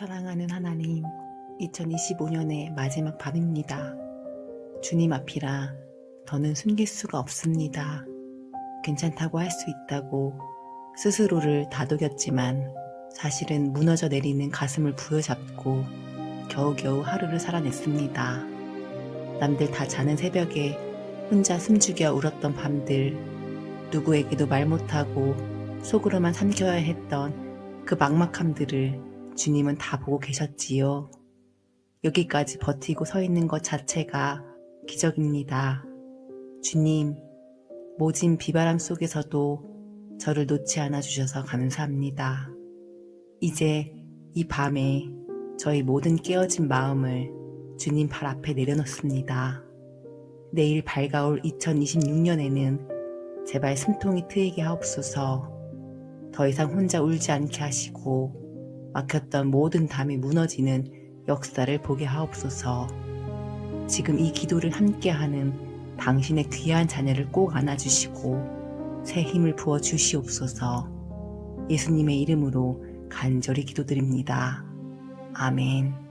사랑하는 하나님, 2025년의 마지막 밤입니다. 주님 앞이라 더는 숨길 수가 없습니다. 괜찮다고 할 수 있다고 스스로를 다독였지만 사실은 무너져 내리는 가슴을 부여잡고 겨우겨우 하루를 살아냈습니다. 남들 다 자는 새벽에 혼자 숨죽여 울었던 밤들, 누구에게도 말 못하고 속으로만 삼켜야 했던 그 막막함들을 주님은 다 보고 계셨지요. 여기까지 버티고 서 있는 것 자체가 기적입니다. 주님, 모진 비바람 속에서도 저를 놓지 않아 주셔서 감사합니다. 이제 이 밤에 저희 모든 깨어진 마음을 주님 발 앞에 내려놓습니다. 내일 밝아올 2026년에는 제발 숨통이 트이게 하옵소서 더 이상 혼자 울지 않게 하시고 막혔던 모든 담이 무너지는 역사를 보게 하옵소서 지금 이 기도를 함께하는 당신의 귀한 자녀를 꼭 안아주시고 새 힘을 부어 주시옵소서 예수님의 이름으로 간절히 기도드립니다. 아멘.